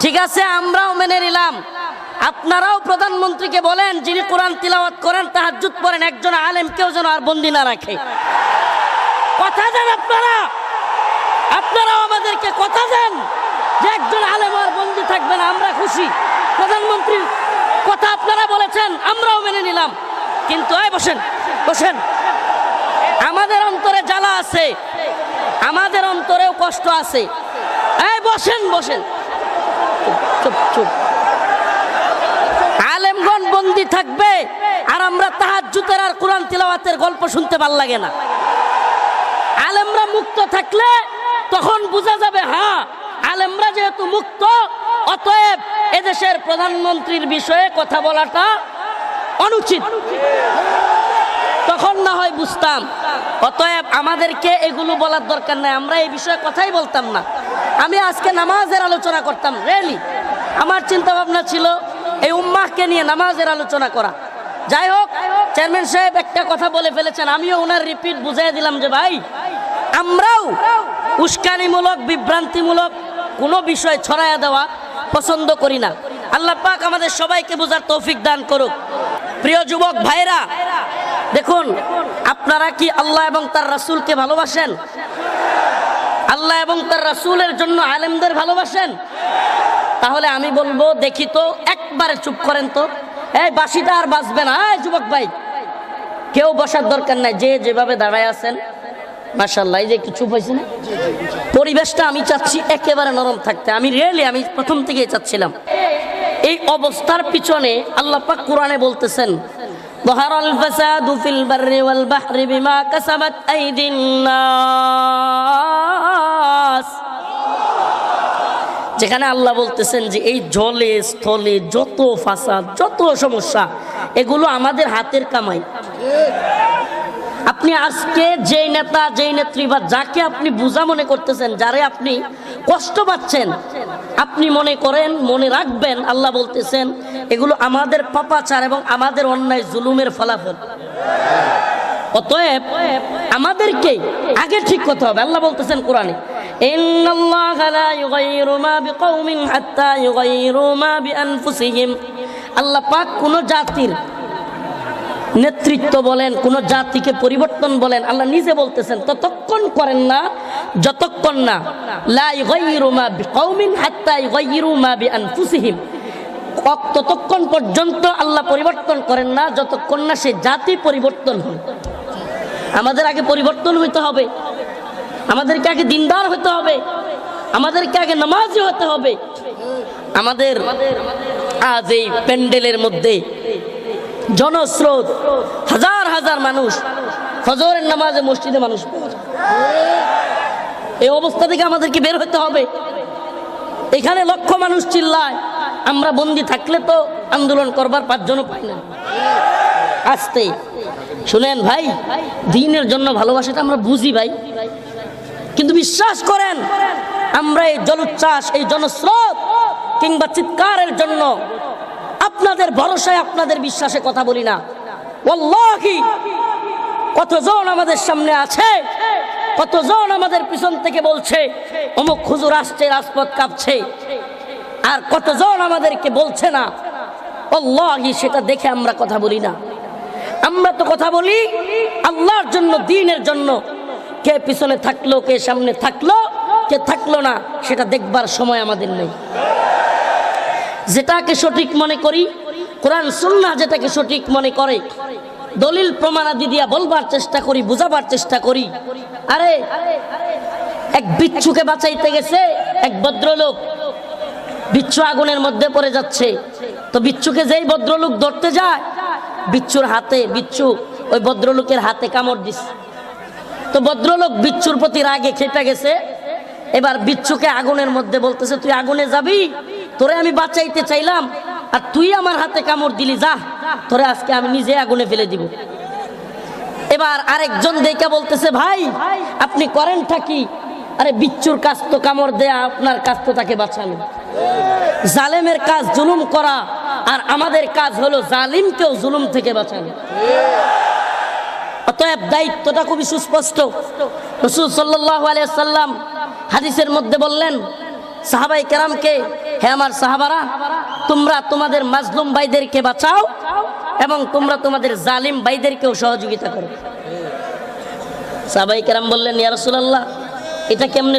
ঠিক আছে, আমরাও মেনে নিলাম। আপনারাও প্রধানমন্ত্রীকে বলেন, যিনি কোরআন তিলাওয়াত করেন, তাহাজ্জুদ পড়েন, একজন আলেম কেউ যেন আর বন্দি না রাখে। কথা দেন আপনারা। আপনারাও আমাদেরকে কথা দেন যে একজন আলেম আর বন্দি থাকবে না, আমরা খুশি। প্রধানমন্ত্রীর কথা আপনারা বলেছেন, আমরাও মেনে নিলাম। কিন্তু, এই বসেন বসেন। আমাদের অন্তরে জ্বালা আছে, আমাদের অন্তরেও কষ্ট আছে। এই বসেন বসেন। চুপ। আলেমগণ বন্দি থাকবে আর আমরা তাহাজ্জুদের আর কোরআন তিলাওয়াতের গল্প শুনতে ভালো লাগে না। আলেমরা মুক্ত থাকলে তখন বোঝা যাবে হ্যাঁ আলেমরা যেহেতু মুক্ত, অতএব এদেশের প্রধানমন্ত্রীর বিষয়ে কথা বলাটা অনুচিত। তখন না হয় বুঝতাম, অতএব আমাদেরকে এগুলো বলার দরকার নাই। আমরা এই বিষয়ে কথাই বলতাম না। আমি আজকে নামাজের আলোচনা করতাম রেলি আমার চিন্তা ভাবনা ছিল এই উম্মাহকে নিয়ে নামাজের আলোচনা করা। যাই হোক, চেয়ারম্যান সাহেব একটা কথা বলে ফেলেছেন, আমিও ওনার রিপিট বুঝাই দিলাম যে ভাই, আমরাও উস্কানিমূলক, বিভ্রান্তিমূলক কোনো বিষয় ছড়াইয়া দেওয়া পছন্দ করি না। আল্লাহ পাক আমাদের সবাইকে বোঝার তৌফিক দান করুক। প্রিয় যুবক ভাইরা, দেখুন, আপনারা কি আল্লাহ এবং তার রাসূলকে ভালোবাসেন? আল্লাহ এবং তার রাসূলের জন্য আলেমদের ভালোবাসেন তাহলে আমি বলবো দেখি তো একবারে চুপ করেন তো এই বাসিটা আর বাঁচবে না এই যুবক ভাই কেউ বসার দরকার নাই যে যেভাবে দাঁড়ায় আছেন মাশাল্লাহ এই যে একটু চুপ হয়েছে না পরিবেশটা আমি চাচ্ছি একেবারে নরম থাকতে আমি রিয়েলি আমি প্রথম থেকেই চাচ্ছিলাম এই অবস্থার পিছনে আল্লাহ পাক কোরআনে বলতেছেন ظهر الفساد في البر والبحر بما كسبت أيدي الناس যেখানে আল্লাহ বলতেছেন যে এই জলে, স্থলে যত ফাসাদ, যত সমস্যা, এগুলো আমাদের হাতের কামাই। আপনি আজকে যেই নেতা, যেই নেত্রী বা যাকে আপনি বোঝা মনে করতেছেন, যারে আপনি কষ্ট পাচ্ছেন, আপনি মনে করেন, মনে রাখবেন, আল্লাহ বলতেছেন, এগুলো আমাদের পাপাচার এবং আমাদের অন্যায় জুলুমের ফলাফল। অতএব আমাদেরকে আগে ঠিক করতে হবে। আল্লাহ বলতেছেন কোরআনে ইন্নাল্লাহা লা ইউগাইয়িরু মা বিকাউমিন হাত্তা ইউগাইয়িরু মা বিআনফুসিহিম। আল্লাহ পাক কোন জাতির নেতৃত্ব বলেন, কোন জাতিকে পরিবর্তন বলেন, আল্লাহ নিজে বলতেছেন, ততক্ষণ করেন না, যতক্ষণ না, লা ইউগাইয়িরু মা বিকাউমিন হাত্তা ইউগাইয়িরু মা বিআনফুসিহিম। ততক্ষণ পর্যন্ত আল্লাহ পরিবর্তন করেন না, যতক্ষণ না সে জাতি পরিবর্তন হয়। আমাদের আগে পরিবর্তন হইতে হবে। আমাদেরকে আগে দিনদার হতে হবে। আমাদেরকে আগে নামাজি হতে হবে। আমাদের আজ এই প্যান্ডেলের মধ্যে জনস্রোত হাজার হাজার মানুষ ফজরের নামাজে মসজিদে মানুষ এই অবস্থা থেকে আমাদেরকে বের হতে হবে। এখানে লক্ষ মানুষ চিল্লায়। আমরা বন্দি থাকলে তো আন্দোলন করবার পাঁচজনও পাই না। আসতে। শুনেন ভাই, দিনের জন্য ভালোবাসাটা আমরা বুঝি ভাই। কিন্তু বিশ্বাস করেন, আমরা এই জলোচ্ছ্বাস, এই জনস্রোত কিংবা চিৎকারের জন্য আপনাদের ভরসায় আপনাদের বিশ্বাসে কথা বলি না। কতজন আমাদের সামনে আছে, কতজন আমাদের পিছন থেকে বলছে, অমুক হুজুর আসছে, রাজপথ কাঁপছে, আর কতজন আমাদেরকে বলছে না। অল্লাহি সেটা দেখে আমরা কথা বলি না। আমরা তো কথা বলি আল্লাহর জন্য, দিনের জন্য। কে পিছনে থাকল, কে সামনে থাকল, কে থাকল না, সেটা দেখবার সময় আমাদের নেই। যেটাকে সঠিক মনে করি, কোরআন সুন্নাহ যেটাকে সঠিক মনে করে, দলিল প্রমাণাদি দিয়া বলবার চেষ্টা করি, বুঝাবার চেষ্টা করি। আরে, এক বিচ্ছুকে বাঁচাইতে গেছে এক ভদ্রলোক। বিচ্ছু আগুনের মধ্যে পড়ে যাচ্ছে। তো বিচ্ছুকে যেই ভদ্রলোক ধরতে যায়, বিচ্ছুর হাতে, বিচ্ছু ওই ভদ্রলোকের হাতে কামড় দিস তো ভদ্রলোক বিচ্ছুর প্রতি রাগে খেপে গেছে। এবার বিচ্ছুকে আগুনের মধ্যে বলতেছে, তুই আগুনে যাবি? তোরে আমি বাঁচাইতে চাইলাম। আর তুই আমার হাতে কামড় দিলি, যা। তোরে আজকে আমি নিজে আগুনে ফেলে দিব। এবার আরেকজন দেখা বলতেছে, ভাই, আপনি করেন থাকি আরে, বিচ্ছুর কাজ তো কামড় দেয়া, আপনার কাজ তো তাকে বাঁচানো। জালেমের কাজ জুলুম করা, আর আমাদের কাজ হলো জালিমকেও জুলুম থেকে বাঁচানো। অতএব দায়িত্বটা খুবই সুস্পষ্ট। রসুল সাল্লাহ আলিয়াল্লাম হাদিসের মধ্যে বললেন, সাহাবাই কেরামকে, হে আমার সাহাবারা, তোমরা তোমাদের মাজলুম ভাইদেরকে বাঁচাও এবং তোমরা তোমাদের জালিম ভাইদেরকেও সহযোগিতা করো। সাহাবাই কেরাম বললেন ইয়ারসুল্লাহ এটা কেমনে